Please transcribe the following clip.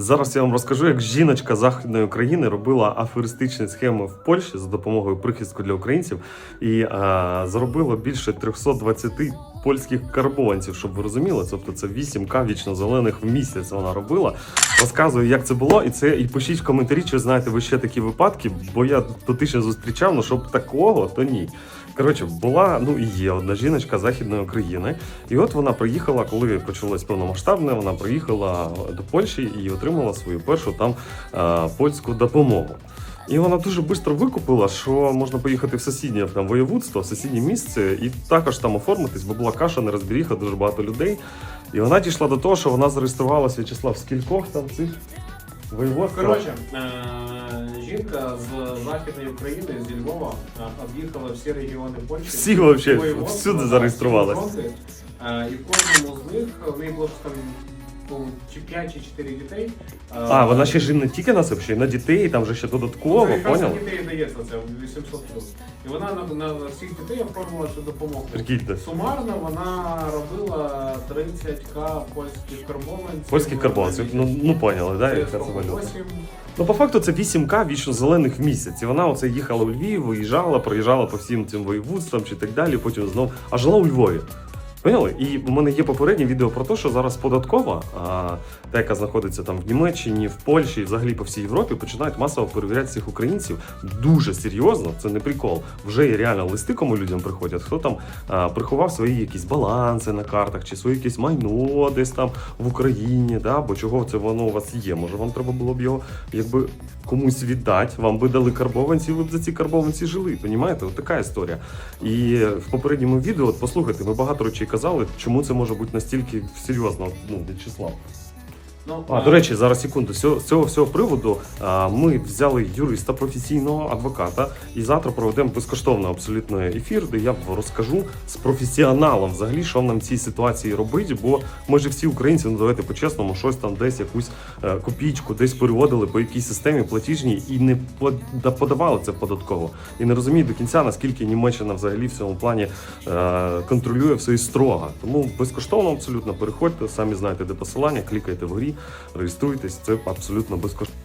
Зараз я вам розкажу, як жіночка західної України робила аферистичні схеми в Польщі за допомогою прихистку для українців. І а, заробила більше 320 польських карбованців, щоб ви розуміли. Тобто це 8к вічно зелених в місяць вона робила. Розказую, як це було, і це і пишіть в коментарі, чи знаєте ви ще такі випадки, бо я дотично зустрічав, ну щоб такого, то ні. Коротше, була ну і є одна жіночка західної України, і от вона приїхала, коли почалось повномасштабне, вона приїхала до Польщі і отримала свою першу там е, польську допомогу. І вона дуже швидко викупила, що можна поїхати в сусіднє там воєводство, в сусіднє місце, і також там оформитись, бо була каша, нерозберіха, дуже багато людей. І вона дійшла до того, що вона зареєструвалася В'ячеслав, в скількох там цих воєводствах. Коротше, е, жінка з Західної України, зі Львова, е, об'їхала всі регіони Польщі. Всі воєводства, всюди фронти. Е, І в кожному з них в неї було там ну, чи 5 чи 4 дітей. Е, А, вона ще ж і не тільки на себе, ще й на дітей, там же ще додатково, це якраз поняв? на дітей дається це 800 плюс. І вона на, на, на всіх дітей оформила цю допомогу. Прикиньте. Сумарно вона робила 30к польських карбованців. Польських карбонців. Ну, ну поняли, да, Це яка це валюта. 8 Ну, по факту, це 8К вічно зелених в місяць. І вона оце їхала в Львів, виїжджала, проїжджала по всім цим воєводствам чи так далі, потім знов, а жила у Львові. Поняли? І в мене є попереднє відео про те, що зараз податкова, а, та, яка знаходиться там в Німеччині, в Польщі, і взагалі по всій Європі, починають масово перевіряти цих українців дуже серйозно. Це не прикол. Вже є реально листи, кому людям приходять. Хто там а, приховав свої якісь баланси на картах, чи своє якесь майно десь там в Україні, да? бо чого це воно у вас є? Може, вам треба було б його якби комусь віддати, вам би дали карбованці, ви б за ці карбованці жили. Понімаєте? От така історія. І в попередньому відео, от послухайте, ми багато речей казали, чому це може бути настільки серйозно, ну, В'ячеслав. Ну, А, до речі, зараз секунду. З цього, всього приводу ми взяли юриста професійного адвоката, і завтра проведемо безкоштовно абсолютно ефір, де я розкажу з професіоналом взагалі, що нам в цій ситуації робити. Бо ми ж всі українці, ну давайте по-чесному, щось там десь якусь е, копійку десь переводили по якійсь системі платіжній і не подавали це податково. І не розуміють до кінця, наскільки Німеччина взагалі в цьому плані е, контролює все і строго. Тому безкоштовно абсолютно переходьте, самі знаєте, де посилання, клікайте вгорі, реєструйтесь, це абсолютно безкоштовно.